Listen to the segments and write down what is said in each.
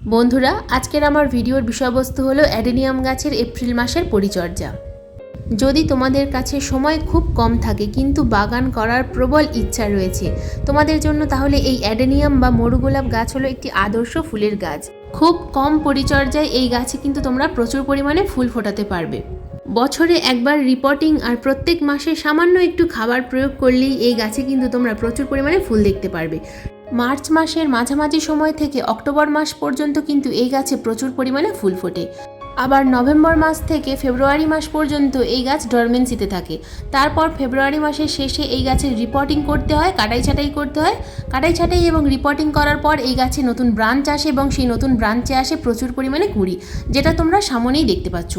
বন্ধুরা, আজকের আমার ভিডিওর বিষয়বস্তু হলো অ্যাডেনিয়াম গাছের এপ্রিল মাসের পরিচর্যা। যদি তোমাদের কাছে সময় খুব কম থাকে, কিন্তু বাগান করার প্রবল ইচ্ছা রয়েছে, তোমাদের জন্য তাহলে এই অ্যাডেনিয়াম বা মরুগোলাপ গাছ হলো একটি আদর্শ ফুলের গাছ। খুব কম পরিচর্যায় এই গাছে কিন্তু তোমরা প্রচুর পরিমাণে ফুল ফোটাতে পারবে। বছরে একবার রিপোর্টিং আর প্রত্যেক মাসে সামান্য একটু খাবার প্রয়োগ করলেই এই গাছে কিন্তু তোমরা প্রচুর পরিমাণে ফুল দেখতে পারবে। মার্চ মাসের মাঝামাঝি সময় থেকে অক্টোবর মাস পর্যন্ত কিন্তু এই গাছে প্রচুর পরিমাণে ফুল ফোটে। আবার নভেম্বর মাস থেকে ফেব্রুয়ারি মাস পর্যন্ত এই গাছ ডরমেন্সিতে থাকে। তারপর ফেব্রুয়ারি মাসের শেষে এই গাছের রিপোর্টিং করতে হয়, কাটাই ছাটাই করতে হয়। কাটাই ছাটাই এবং রিপোর্টিং করার পর এই গাছে নতুন ব্রাঞ্চ আসে এবং সেই নতুন ব্রাঞ্চে আসে প্রচুর পরিমাণে কুড়ি, যেটা তোমরা সামনেই দেখতে পাচ্ছ।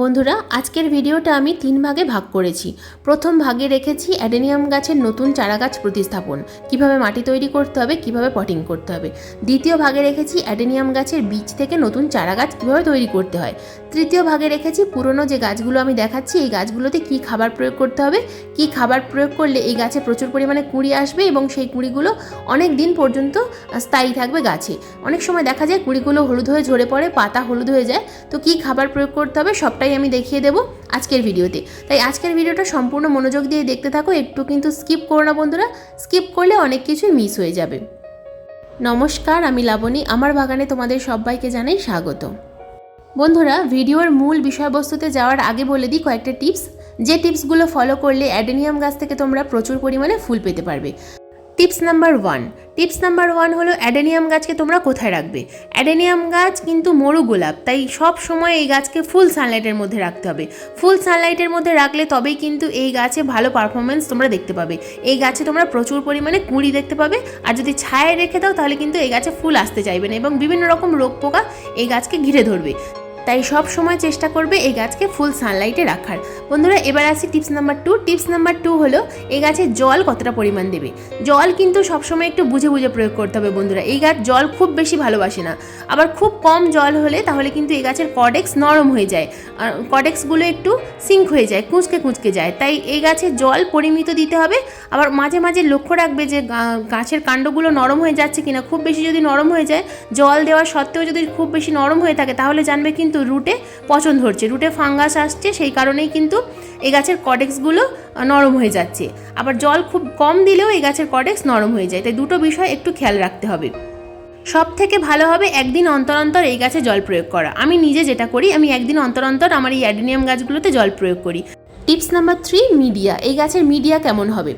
বন্ধুরা, আজকের ভিডিওটা আমি তিন ভাগে ভাগ করেছি। প্রথম ভাগে রেখেছি অ্যাডেনিয়াম গাছের নতুন চারা গাছ প্রতিস্থাপন। কীভাবে মাটি তৈরি করতে হবে, কীভাবে পটিং করতে হবে। দ্বিতীয় ভাগে রেখেছি অ্যাডেনিয়াম গাছের বীজ থেকে নতুন চারা গাছ কীভাবে তৈরি করতে হয়। তৃতীয় ভাগে রেখেছি পুরনো যে গাছগুলো আমি দেখাচ্ছি, এই গাছগুলোতে কী খাবার প্রয়োগ করতে হবে? কী খাবার প্রয়োগ করলে এই গাছে প্রচুর পরিমাণে কুঁড়ি আসবে এবং সেই কুঁড়িগুলো অনেক দিন পর্যন্ত স্থায়ী থাকবে গাছে? অনেক সময় দেখা যায় কুঁড়িগুলো হলুদ হয়ে ঝরে পড়ে, পাতা হলুদ হয়ে যায়। তো কী খাবার প্রয়োগ করতে হবে সবটাই আমি দেখিয়ে দেবো আজকের ভিডিওতে। তাই আজকের ভিডিওটা সম্পূর্ণ মনোযোগ দিয়ে দেখতে থাকো, একটু কিন্তু স্কিপ করো না বন্ধুরা, স্কিপ করলে অনেক কিছুই মিস হয়ে যাবে। নমস্কার, আমি লাবণী, আমার বাগানে তোমাদের সবাইকে জানাই স্বাগত। বন্ধুরা, ভিডিওর মূল বিষয়বস্তুতে যাওয়ার আগে বলে দিই কয়েকটা টিপস। যে টিপসগুলো ফলো করলে অ্যাডেনিয়াম গাছ থেকে তোমরা প্রচুর পরিমাণে ফুল পেতে পারবে। Tips number one. Tips number one হলো অ্যাডেনিয়াম গাছকে তোমরা কোথায় রাখবে? অ্যাডেনিয়াম গাছ কিন্তু মরু গোলাপ, তাই সব সময় এই গাছকে ফুল সানলাইটের মধ্যে রাখতে হবে। ফুল সানলাইটের মধ্যে রাখলে তবেই কিন্তু এই গাছে ভালো পারফরমেন্স তোমরা দেখতে পাবে। এই গাছে তোমরা প্রচুর পরিমাণে কুঁড়ি দেখতে পাবে, আর যদি ছায়ায় রেখে দাও তাহলে কিন্তু এই গাছে ফুল আসতে চাইবে না, এবং বিভিন্ন রকম রোগ পোকা এই গাছকে ঘিরে ধরবে। তাই সব সময় চেষ্টা করবে এই গাছকে ফুল সানলাইটে রাখার। বন্ধুরা, এবার আসি tips number two tips number two হলো, এই গাছে জল কতটা পরিমাণ দেবে? জল কিন্তু সবসময় একটু বুঝে বুঝে প্রয়োগ করতে হবে বন্ধুরা। এই গাছ জল খুব বেশি ভালোবাসে না। আবার খুব কম জল হলে তাহলে কিন্তু এই গাছের কডেক্স নরম হয়ে যায়। আর কডেক্সগুলো একটু সিঙ্ক হয়ে যায়, কুঁচকে কুঁচকে যায়। তাই এই গাছে জল পরিমিত দিতে হবে। আবার মাঝে মাঝে লক্ষ্য রাখবে যে গাছের কাণ্ডগুলো নরম হয়ে যাচ্ছে কিনা। খুব বেশি যদি নরম হয়ে যায়, জল দেওয়া সত্ত্বেও যদি খুব বেশি নরম হয়ে থাকে, তাহলে জানবে কিন্তু রুটে পচন ধরছে, রুটে ফাঙ্গাস আসছে, সেই কারণেই কিন্তু এই গাছের কডেক্সগুলো নরম হয়ে যাচ্ছে। আবার জল খুব কম দিলেও এই গাছের কডেক্স নরম হয়ে যায়। তাই দুটো বিষয় একটু খেয়াল রাখতে হবে। সব থেকে ভালো হবে একদিন অন্তর অন্তর এই গাছে জল প্রয়োগ করা। আমি নিজে যেটা করি, আমি একদিন অন্তর অন্তর আমার এই অ্যাডিনিয়াম গাছগুলোতে জল প্রয়োগ করি। টিপস নাম্বার থ্রি মিডিয়া এই গাছের মিডিয়া কেমন হবে?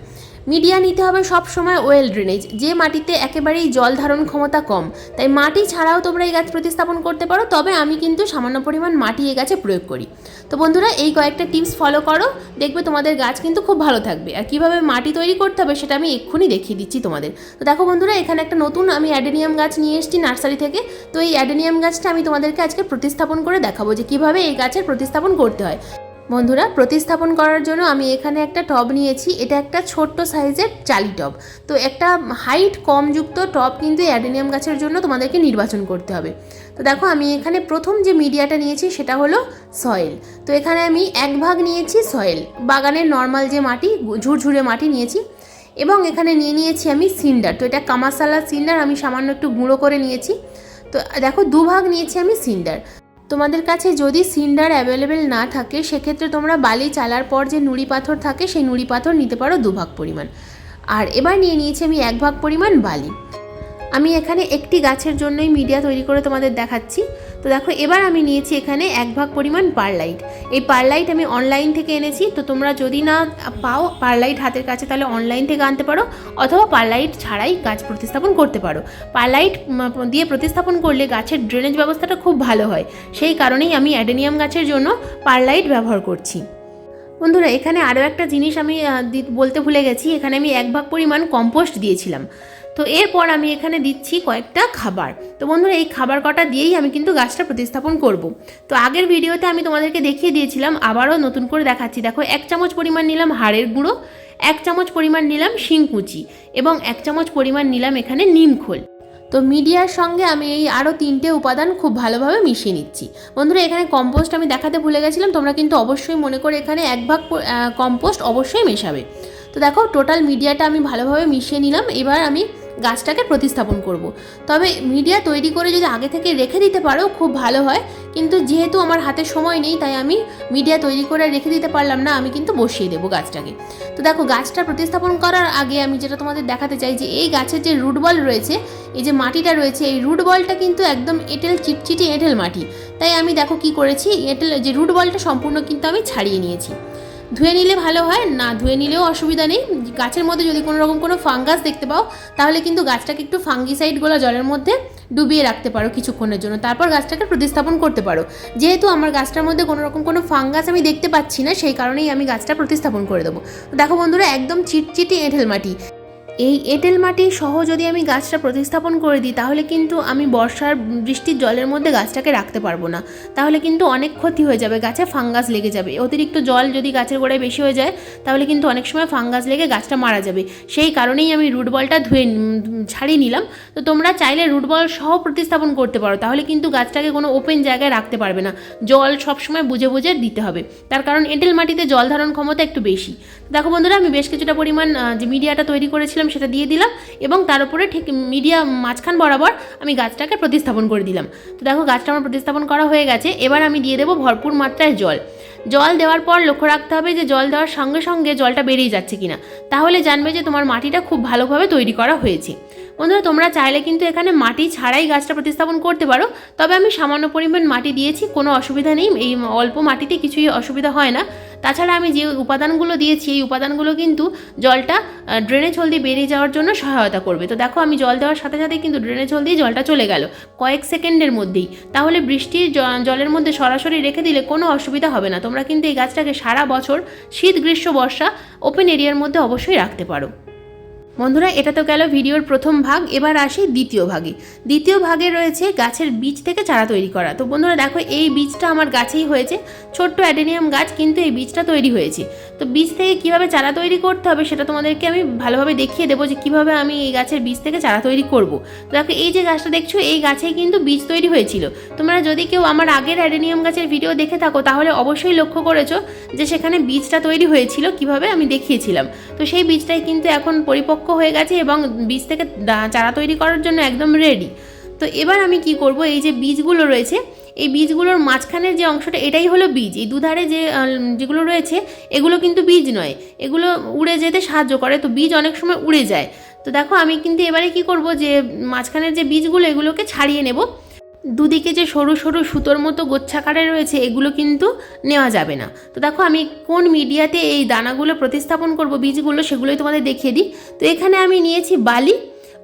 মিডিয়া নিতে হবে সব সময় ওয়েল ড্রেনেজ। যে মাটিতে একেবারেই জল ধারণ ক্ষমতা কম, তাই মাটি ছাড়াও তোমরা এই গাছ প্রতিস্থাপন করতে পারো, তবে আমি কিন্তু সামান্য পরিমাণ মাটি এই গাছে প্রয়োগ করি। তো বন্ধুরা, এই কয়েকটা টিপস ফলো করো, দেখবে তোমাদের গাছ কিন্তু খুব ভালো থাকবে। আর কীভাবে মাটি তৈরি করতে হবে সেটা আমি এক্ষুনি দেখিয়ে দিচ্ছি তোমাদের। তো দেখো বন্ধুরা, এখানে একটা নতুন আমি অ্যাডেনিয়াম গাছ নিয়ে এসেছি নার্সারি থেকে। তো এই অ্যাডেনিয়াম গাছটা আমি তোমাদেরকে আজকে প্রতিস্থাপন করে দেখাবো যে কীভাবে এই গাছের প্রতিস্থাপন করতে হয়। বন্ধুরা, প্রতিস্থাপন করার জন্য আমি এখানে একটা টব নিয়েছি। এটা একটা ছোট্ট সাইজের চালি টব। তো একটা হাইট কমযুক্ত টব কিন্তু অ্যাডেনিয়াম গাছের জন্য তোমাদেরকে নির্বাচন করতে হবে। তো দেখো, আমি এখানে প্রথম যে মিডিয়াটা নিয়েছি সেটা হলো সয়েল। তো এখানে আমি এক ভাগ নিয়েছি সয়েল। বাগানের নর্মাল যে মাটি, ঝুরঝুরে মাটি নিয়েছি। এবং এখানে নিয়ে নিয়েছি আমি সিন্ডার। তো এটা কামাসালা সিন্ডার, আমি সামান্য একটু গুঁড়ো করে নিয়েছি। তো দেখো দুভাগ নিয়েছি আমি সিন্ডার। তোমাদের কাছে যদি সিন্ডার অ্যাভেলেবেল না থাকে, সেক্ষেত্রে তোমরা বালি চালার পর যে নুড়ি পাথর থাকে, সেই নুড়ি পাথর নিতে পারো দুভাগ পরিমাণ। আর এবার নিয়ে নিয়েছি আমি এক ভাগ পরিমাণ বালি। আমি এখানে একটি গাছের জন্যই মিডিয়া তৈরি করে তোমাদের দেখাচ্ছি। তো দেখো, এবার আমি নিয়েছি এখানে এক ভাগ পরিমাণ পারলাইট। এই পারলাইট আমি অনলাইন থেকে এনেছি, তো তোমরা যদি না পাও, পারলাইট হাতের কাছে তাহলে অনলাইন থেকে আনতে পারো, অথবা পারলাইট ছাড়াই গাছ প্রতিস্থাপন করতে পারো। পারলাইট দিয়ে প্রতিস্থাপন করলে গাছের ড্রেনেজ ব্যবস্থাটা খুব ভালো হয়। সেই কারণেই আমি অ্যাডেনিয়াম গাছের জন্য পারলাইট ব্যবহার করছি। বন্ধুরা, এখানে আরও একটা জিনিস আমি বলতে ভুলে গেছি। এখানে আমি এক ভাগ পরিমাণ কম্পোস্ট দিয়েছিলাম। তো এরপর আমি এখানে দিচ্ছি কয়েকটা খাবার। তো বন্ধুরা, এই খাবার কটা দিয়েই আমি কিন্তু গাছটা প্রতিস্থাপন করব। তো আগের ভিডিওতে আমি তোমাদেরকে দেখিয়ে দিয়েছিলাম, আবারও নতুন করে দেখাচ্ছি। দেখো, এক চামচ পরিমাণ নিলাম হাড়ের গুঁড়ো, এক চামচ পরিমাণ নিলাম শিংকুচি এবং এক চামচ পরিমাণ নিলাম এখানে নিমখোল তো মিডিয়ার সঙ্গে আমি এই আরও তিনটে উপাদান খুব ভালোভাবে মিশিয়ে নিচ্ছি। বন্ধুরা, এখানে কম্পোস্ট আমি দেখাতে ভুলে গেছিলাম, তোমরা কিন্তু অবশ্যই মনে করে এখানে এক ভাগ কম্পোস্ট অবশ্যই মেশাবে। তো দেখো, টোটাল মিডিয়াটা আমি ভালোভাবে মিশিয়ে নিলাম। এবার আমি গাছটাকে প্রতিস্থাপন করব। তবে মিডিয়া তৈরি করে যদি আগে থেকে রেখে দিতে পারো, খুব ভালো হয়। কিন্তু যেহেতু আমার হাতে সময় নেই, তাই আমি মিডিয়া তৈরি করে রেখে দিতে পারলাম না, আমি কিন্তু বসিয়ে দেবো গাছটাকে। তো দেখো, গাছটা প্রতিস্থাপন করার আগে আমি যেটা তোমাদের দেখাতে চাই যে, এই গাছের যে রুট বল রয়েছে, এই যে মাটিটা রয়েছে, এই রুট বলটা কিন্তু একদম এঁটেল চিটচিটি এঁটেল মাটি। তাই আমি দেখো কি করেছি, এঁটেল, যে রুট বলটা সম্পূর্ণ কিন্তু আমি ছাড়িয়ে নিয়েছি। ধুয়ে নিলে ভালো হয়, না ধুয়ে নিলেও অসুবিধা নেই। গাছের মধ্যে যদি কোনো রকম কোনো ফাঙ্গাস দেখতে পাও, তাহলে কিন্তু গাছটাকে একটু ফাঙ্গিসাইডগুলো জলের মধ্যে ডুবিয়ে রাখতে পারো কিছুক্ষণের জন্য। তারপর গাছটাকে প্রতিস্থাপন করতে পারো। যেহেতু আমার গাছটার মধ্যে কোনো রকম কোনো ফাঙ্গাস আমি দেখতে পাচ্ছি না, সেই কারণেই আমি গাছটা প্রতিস্থাপন করে দেবো। দেখো বন্ধুরা, একদম চিটচিটি এঁঠেল মাটি। এই এঁটেল মাটি সহ যদি আমি গাছটা প্রতিস্থাপন করে দিই, তাহলে কিন্তু আমি বর্ষার বৃষ্টির জলের মধ্যে গাছটাকে রাখতে পারব না। তাহলে কিন্তু অনেক ক্ষতি হয়ে যাবে, গাছে ফাঙ্গাস লেগে যাবে। অতিরিক্ত জল যদি গাছের গোড়ায় বেশি হয়ে যায়, তাহলে কিন্তু অনেক সময় ফাঙ্গাস লেগে গাছটা মারা যাবে। সেই কারণেই আমি রুট বলটা ধুয়ে ছাড়িয়ে নিলাম। তো তোমরা চাইলে রুট বল সহ প্রতিস্থাপন করতে পারো, তাহলে কিন্তু গাছটাকে কোনো ওপেন জায়গায় রাখতে পারবে না। জল সবসময় বুঝে বুঝে দিতে হবে। তার কারণ এঁটেল মাটিতে জল ধারণ ক্ষমতা একটু বেশি। দেখো বন্ধুরা, আমি বেশ কিছুটা পরিমাণ যে মিডিয়াটা তৈরি করেছিলাম সেটা দিয়ে দিলাম এবং তার উপরে ঠিক মিডিয়া মাঝখান বরাবর আমি গাছটাকে প্রতিস্থাপন করে দিলাম। তো দেখো গাছটা আমার প্রতিস্থাপন করা হয়ে গেছে। এবার আমি দিয়ে দেবো ভরপুর মাত্রায় জল। জল দেওয়ার পর লক্ষ্য রাখতে হবে যে জল দেওয়ার সঙ্গে সঙ্গে জলটা বেরিয়ে যাচ্ছে কিনা। তাহলে জানবে যে তোমার মাটিটা খুব ভালোভাবে তৈরি করা হয়েছে। বন্ধুরা, তোমরা চাইলে কিন্তু এখানে মাটি ছাড়াই গাছটা প্রতিস্থাপন করতে পারো। তবে আমি সামান্য পরিমাণ মাটি দিয়েছি, কোনো অসুবিধা নেই। এই অল্প মাটিতে কিছুই অসুবিধা হয় না। তাছাড়া আমি যে উপাদানগুলো দিয়েছি, এই উপাদানগুলো কিন্তু জলটা ড্রেনেজ হল দিয়ে বেরিয়ে যাওয়ার জন্য সহায়তা করবে। তো দেখো, আমি জল দেওয়ার সাথে সাথে কিন্তু ড্রেনেজ হল দিয়ে জলটা চলে গেল কয়েক সেকেন্ডের মধ্যেই। তাহলে বৃষ্টির জলের মধ্যে সরাসরি রেখে দিলে কোনো অসুবিধা হবে না। তোমরা কিন্তু এই গাছটাকে সারা বছর শীত গ্রীষ্ম বর্ষা ওপেন এরিয়ার মধ্যে অবশ্যই রাখতে পারো। বন্ধুরা, এটা তো গেল ভিডিওর প্রথম ভাগ, এবার আসি দ্বিতীয় ভাগে। দ্বিতীয় ভাগে রয়েছে গাছের বীজ থেকে চারা তৈরি করা। তো বন্ধুরা, দেখো, এই বীজটা আমার গাছেই হয়েছে। ছোট্ট অ্যাডেনিয়াম গাছ, কিন্তু এই বীজটা তৈরি হয়েছে। তো বীজ থেকে কীভাবে চারা তৈরি করতে হবে, সেটা তোমাদেরকে আমি ভালোভাবে দেখিয়ে দেবো যে কীভাবে আমি এই গাছের বীজ থেকে চারা তৈরি করব। তো দেখো, এই যে গাছটা দেখছ, এই গাছেই কিন্তু বীজ তৈরি হয়েছিল। তোমরা যদি কেউ আমার আগের অ্যাডেনিয়াম গাছের ভিডিও দেখে থাকো, তাহলে অবশ্যই লক্ষ্য করেছ যে সেখানে বীজটা তৈরি হয়েছিল কীভাবে আমি দেখিয়েছিলাম। তো সেই বীজটাই কিন্তু এখন পরিপক্ক হয়ে গেছে এবং বীজ থেকে চারা তৈরি করার জন্য একদম রেডি তো এবার আমি কি করব? এই যে বীজগুলো রয়েছে, এই বীজগুলোর মাঝখানের যে অংশটা, এটাই হলো বীজ। এই দুধারে যে যেগুলো রয়েছে, এগুলো কিন্তু বীজ নয়। এগুলো উড়ে যেতে সাহায্য করে। তো বীজ অনেক সময় উড়ে যায়। তো দেখো, আমি কিন্তু এবারে কি করব যে, মাঝখানের যে বীজগুলো, এগুলোকে ছাড়িয়ে নেব। দুদিকে যে সরু সরু সুতোর মতো গোচ্ছাকারে রয়েছে, এগুলো কিন্তু নেওয়া যাবে না। তো দেখো, আমি কোন মিডিয়াতে এই দানাগুলো প্রতিস্থাপন করব, বীজগুলো সেগুলোই তোমাদের দেখিয়ে দিই। তো এখানে আমি নিয়েছি বালি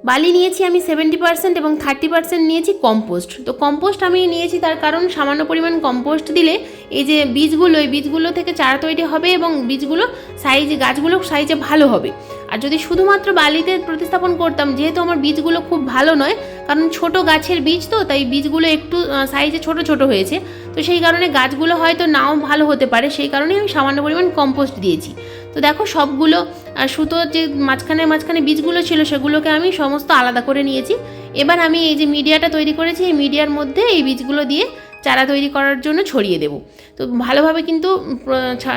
বালি নিয়েছি আমি সেভেন্টি পার্সেন্ট এবং থার্টি পার্সেন্ট নিয়েছি কম্পোস্ট তো কম্পোস্ট আমি নিয়েছি তার কারণ সামান্য পরিমাণ কম্পোস্ট দিলে এই যে বীজগুলো, এই বীজগুলো থেকে চারা তৈরি হবে এবং বীজগুলো সাইজ গাছগুলো সাইজে ভালো হবে। আর যদি শুধুমাত্র বালিতে প্রতিস্থাপন করতাম, যেহেতু আমার বীজগুলো খুব ভালো নয়, কারণ ছোট গাছের বীজ তো, তাই বীজগুলো একটু সাইজে ছোট ছোট হয়েছে। তো সেই কারণে গাছগুলো হয়তো নাও ভালো হতে পারে, সেই কারণেই আমি সামান্য পরিমাণ কম্পোস্ট দিয়েছি। তো দেখো সবগুলো সুতোর যে মাঝখানে মাঝখানে বীজগুলো ছিল সেগুলোকে আমি সমস্ত আলাদা করে নিয়েছি। এবার আমি এই যে মিডিয়াটা তৈরি করেছি, এই মিডিয়ার মধ্যে এই বীজগুলো দিয়ে চারা তৈরি করার জন্য ছড়িয়ে দেবো। তো ভালোভাবে কিন্তু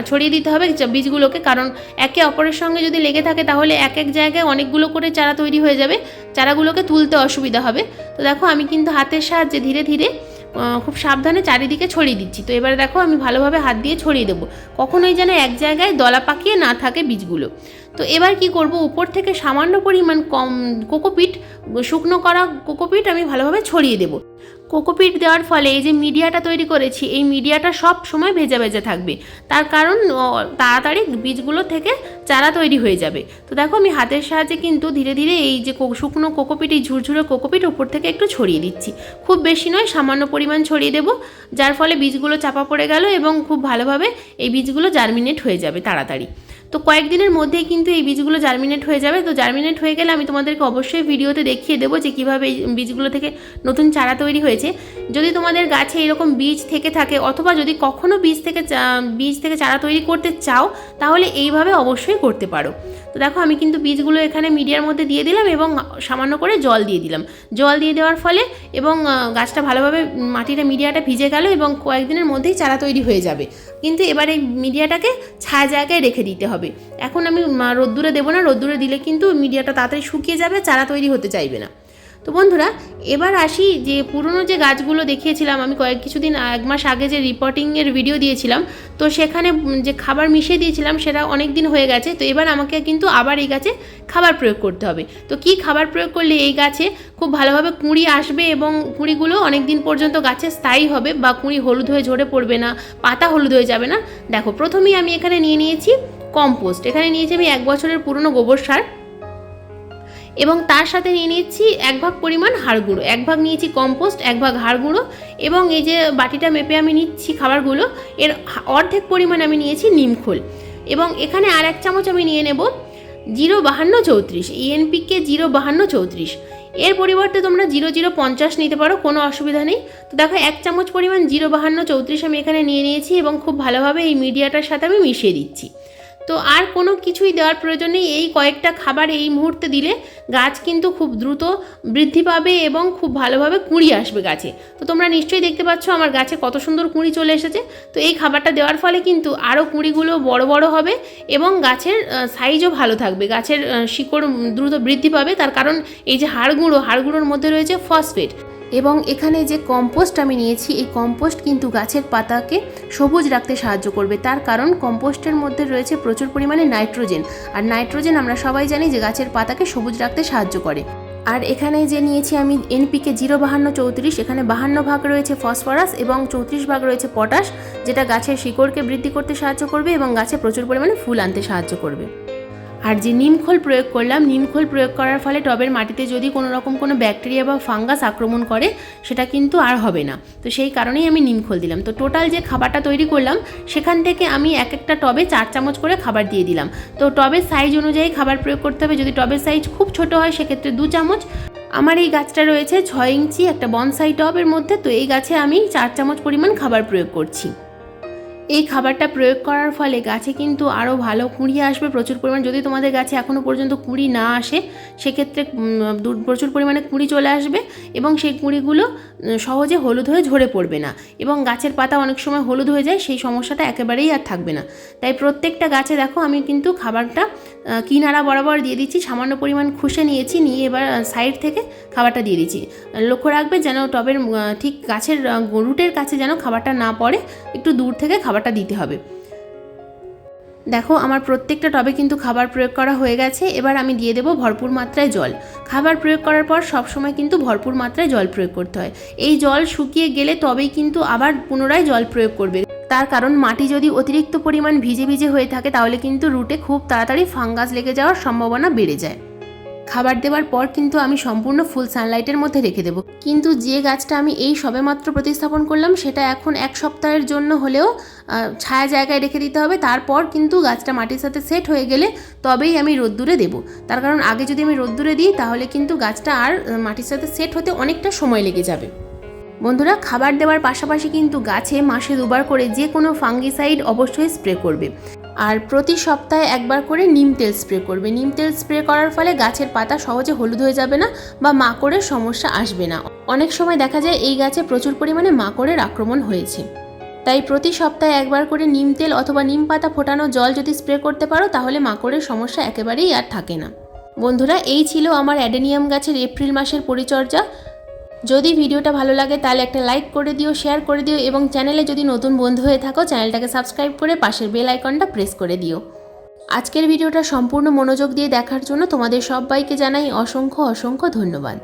ছড়িয়ে দিতে হবে বীজগুলোকে, কারণ একে অপরের সঙ্গে যদি লেগে থাকে তাহলে এক এক জায়গায় অনেকগুলো করে চারা তৈরি হয়ে যাবে। চারাগুলোকে তুলতে অসুবিধা হবে। তো দেখো আমি কিন্তু হাতের সাহায্যে ধীরে ধীরে খুব সাবধানে চারিদিকে ছড়িয়ে দিচ্ছি। তো এবারে দেখো আমি ভালোভাবে হাত দিয়ে ছড়িয়ে দেবো। কখনোই যেন এক জায়গায় দলা পাকিয়ে না থাকে বীজগুলো। তো এবার কি করব? উপর থেকে সামান্য পরিমাণ কম কোকোপিট, শুকনো করা কোকোপিট আমি ভালোভাবে ছড়িয়ে দেবো। কোকোপিট দেওয়ার ফলে এই যে মিডিয়াটা তৈরি করেছি, এই মিডিয়াটা সব সময় ভেজা ভেজা থাকবে। তার কারণ তাড়াতাড়ি বীজগুলো থেকে চারা তৈরি হয়ে যাবে। তো দেখো আমি হাতের সাহায্যে কিন্তু ধীরে ধীরে এই যে শুকনো কোকোপিট, এই ঝুরঝুরে কোকোপিট উপর থেকে একটু ছড়িয়ে দিচ্ছি। খুব বেশি নয়, সামান্য পরিমাণ ছড়িয়ে দেবো, যার ফলে বীজগুলো চাপা পড়ে গেল এবং খুব ভালোভাবে এই বীজগুলো জার্মিনেট হয়ে যাবে তাড়াতাড়ি। তো কয়েকদিনের মধ্যেই কিন্তু এই বীজগুলো জার্মিনেট হয়ে যাবে। তো জার্মিনেট হয়ে গেলে আমি তোমাদেরকে অবশ্যই ভিডিওতে দেখিয়ে দেবো যে কীভাবে এই বীজগুলো থেকে নতুন চারা তৈরি হয়েছে। যদি তোমাদের গাছে এরকম বীজ থেকে থাকে অথবা যদি কখনও বীজ থেকে বীজ থেকে চারা তৈরি করতে চাও, তাহলে এইভাবে অবশ্যই করতে পারো। তো দেখো আমি কিন্তু বীজগুলো এখানে মিডিয়ার মধ্যে দিয়ে দিলাম এবং সামান্য করে জল দিয়ে দিলাম। জল দিয়ে দেওয়ার ফলে এবং গাছটা ভালোভাবে মাটিটা মিডিয়াটা ভিজে গেল এবং কয়েকদিনের মধ্যেই চারা তৈরি হয়ে যাবে। কিন্তু এবার এই মিডিয়াটাকে ছায়া জায়গায় রেখে দিতে হবে। এখন আমি রোদ্দুরে দেবো না, রোদ্দুরে দিলে কিন্তু মিডিয়াটা তাড়াতাড়ি শুকিয়ে যাবে, চারা তৈরি হতে চাইবে না। তো বন্ধুরা, এবার আসি যে পুরনো যে গাছগুলো দেখিয়েছিলাম, আমি কয়েক কিছুদিন, এক মাস আগে যে রিপোর্টিংয়ের ভিডিও দিয়েছিলাম, তো সেখানে যে খাবার মিশিয়ে দিয়েছিলাম, সেটা অনেক দিন হয়ে গেছে। তো এবার আমাকে কিন্তু আবার এই গাছে খাবার প্রয়োগ করতে হবে। তো কি খাবার প্রয়োগ করলে এই গাছে খুব ভালোভাবে কুঁড়ি আসবে এবং কুঁড়িগুলো অনেক দিন পর্যন্ত গাছে স্থায়ী হবে বা কুঁড়ি হলুদ হয়ে ঝরে পড়বে না, পাতা হলুদ হয়ে যাবে না? দেখো, প্রথমেই আমি এখানে নিয়ে নিয়েছি কম্পোস্ট। এখানে নিয়েছি আমি এক বছরের পুরনো গোবর সার। এবং তার সাথে নিয়ে নিচ্ছি এক ভাগ পরিমাণ হাড় গুঁড়ো। এক ভাগ নিয়েছি কম্পোস্ট, এক ভাগ হাড় গুঁড়ো এবং এই যে বাটিটা মেপে আমি নিচ্ছি খাবারগুলো, এর অর্ধেক পরিমাণ আমি নিয়েছি নিমখোল এবং এখানে আর এক চামচ আমি নিয়ে নেব জিরো বাহান্ন চৌত্রিশ ইএনপিকে জিরো বাহান্ন চৌত্রিশ। এর পরিবর্তে তোমরা জিরো জিরো পঞ্চাশ নিতে পারো, কোনো অসুবিধা নেই। তো দেখো, এক চামচ পরিমাণ জিরো বাহান্ন চৌত্রিশ আমি এখানে নিয়ে নিয়েছি এবং খুব ভালোভাবে এই মিডিয়াটার সাথে আমি মিশিয়ে দিচ্ছি। তো আর কোনো কিছুই দেওয়ার প্রয়োজন নেই। এই কয়েকটা খাবার এই মুহূর্তে দিলে গাছ কিন্তু খুব দ্রুত বৃদ্ধি পাবে এবং খুব ভালোভাবে কুঁড়ি আসবে গাছে। তো তোমরা নিশ্চয়ই দেখতে পাচ্ছ আমার গাছে কত সুন্দর কুঁড়ি চলে এসেছে। তো এই খাবারটা দেওয়ার ফলে কিন্তু আরও কুঁড়িগুলো বড় বড় হবে এবং গাছের সাইজও ভালো থাকবে। গাছের শিকড় দ্রুত বৃদ্ধি পাবে। তার কারণ এই যে হাড়গুঁড়ো, হাড়গুঁড়োর মধ্যে রয়েছে ফসফেট এবং এখানে যে কম্পোস্ট আমি নিয়েছি, এই কম্পোস্ট কিন্তু গাছের পাতাকে সবুজ রাখতে সাহায্য করবে। তার কারণ কম্পোস্টের মধ্যে রয়েছে প্রচুর পরিমাণে নাইট্রোজেন। আর নাইট্রোজেন আমরা সবাই জানি যে গাছের পাতাকে সবুজ রাখতে সাহায্য করে। আর এখানে যে নিয়েছি আমি এনপিকে জিরো বাহান্ন চৌত্রিশ, এখানে বাহান্ন ভাগ রয়েছে ফসফরাস এবং চৌত্রিশ ভাগ রয়েছে পটাশ, যেটা গাছের শিকড়কে বৃদ্ধি করতে সাহায্য করবে এবং গাছে প্রচুর পরিমাণে ফুল আনতে সাহায্য করবে। আর যে নিমখোল প্রয়োগ করলাম নিমখোল প্রয়োগ করার ফলে টবের মাটিতে যদি কোনো রকম কোনো ব্যাকটেরিয়া বা ফাঙ্গাস আক্রমণ করে, সেটা কিন্তু আর হবে না। তো সেই কারণেই আমি নিমখোল দিলাম। তো টোটাল যে খাবারটা তৈরি করলাম, সেখান থেকে আমি এক একটা টবে চার চামচ করে খাবার দিয়ে দিলাম। তো টবের সাইজ অনুযায়ী খাবার প্রয়োগ করতে হবে। যদি টবের সাইজ খুব ছোট হয়, সেক্ষেত্রে দু চামচ। আমার এই গাছটা রয়েছে ছয় ইঞ্চি একটা বনসাই টবের মধ্যে। তো এই গাছে আমি চার চামচ পরিমাণ খাবার প্রয়োগ করছি। এই খাবারটা প্রয়োগ করার ফলে গাছে কিন্তু আরও ভালো কুঁড়ি আসবে। প্রচুর পরিমাণ যদি তোমাদের গাছে এখনও পর্যন্ত কুঁড়ি না আসে, সেক্ষেত্রে প্রচুর পরিমাণে কুঁড়ি চলে আসবে এবং সেই কুঁড়িগুলো সহজে হলুদ হয়ে ঝরে পড়বে না এবং গাছের পাতা অনেক সময় হলুদ হয়ে যায়, সেই সমস্যাটা একেবারেই আর থাকবে না। তাই প্রত্যেকটা গাছে দেখো, আমি কিন্তু খাবারটা কিনারা বরাবর দিয়ে দিচ্ছি, সামান্য পরিমাণ খুশে নিয়েছি, নিয়ে এবার সাইড থেকে খাবারটা দিয়ে দিচ্ছি। লক্ষ্য রাখবে যেন টবের ঠিক গাছের রুটের কাছে যেন খাবারটা না পড়ে, একটু দূর থেকে খাবারটা দিতে হবে। দেখো, আমার প্রত্যেকটা টবে কিন্তু খাবার প্রয়োগ করা হয়ে গেছে। এবার আমি দিয়ে দেবো ভরপুর মাত্রায় জল। খাবার প্রয়োগ করার পর সবসময় কিন্তু ভরপুর মাত্রায় জল প্রয়োগ করতে হয়। এই জল শুকিয়ে গেলে তবেই কিন্তু আবার পুনরায় জল প্রয়োগ করবে। তার কারণ, মাটি যদি অতিরিক্ত পরিমাণ ভিজে ভিজে হয়ে থাকে, তাহলে কিন্তু রুটে খুব তাড়াতাড়ি ফাঙ্গাস লেগে যাওয়ার সম্ভাবনা বেড়ে যায়। খাবার দেওয়ার পর কিন্তু আমি সম্পূর্ণ ফুল সানলাইটের মধ্যে রেখে দেবো। কিন্তু যে গাছটা আমি এই সবেমাত্র প্রতিস্থাপন করলাম, সেটা এখন এক সপ্তাহের জন্য হলেও ছায়া জায়গায় রেখে দিতে হবে। তারপর কিন্তু গাছটা মাটির সাথে সেট হয়ে গেলে তবেই আমি রোদ্দুরে দেবো। তার কারণ আগে যদি আমি রোদ্দুরে দিই, তাহলে কিন্তু গাছটা আর মাটির সাথে সেট হতে অনেকটা সময় লেগে যাবে। বন্ধুরা, খাবার দেওয়ার পাশাপাশি কিন্তু গাছে মাসে দুবার করে যে কোনো ফাঙ্গিসাইড অবশ্যই স্প্রে করবে। আর প্রতি সপ্তাহে একবার করে নিম তেল স্প্রে করবে। নিম তেল স্প্রে করার ফলে গাছের পাতা সহজে হলুদ হয়ে যাবে না বা মাকড়ের সমস্যা আসবে না। অনেক সময় দেখা যায় এই গাছে প্রচুর পরিমাণে মাকড়ের আক্রমণ হয়েছে। তাই প্রতি সপ্তাহে একবার করে নিম তেল অথবা নিম পাতা ফোটানো জল যদি স্প্রে করতে পারো, তাহলে মাকড়ের সমস্যা একেবারেই আর থাকে না। বন্ধুরা, এই ছিল আমার অ্যাডেনিয়াম গাছের এপ্রিল মাসের পরিচর্যা। যদি ভিডিওটা ভালো লাগে তাহলে একটা লাইক করে দিও, শেয়ার করে দিও এবং চ্যানেলে যদি নতুন বন্ধু হয়ে থাকো, চ্যানেলটাকে সাবস্ক্রাইব করে পাশের বেল আইকনটা প্রেস করে দিও। আজকের ভিডিওটা সম্পূর্ণ মনোযোগ দিয়ে দেখার জন্য তোমাদের সবাইকে জানাই অসংখ্য অসংখ্য ধন্যবাদ।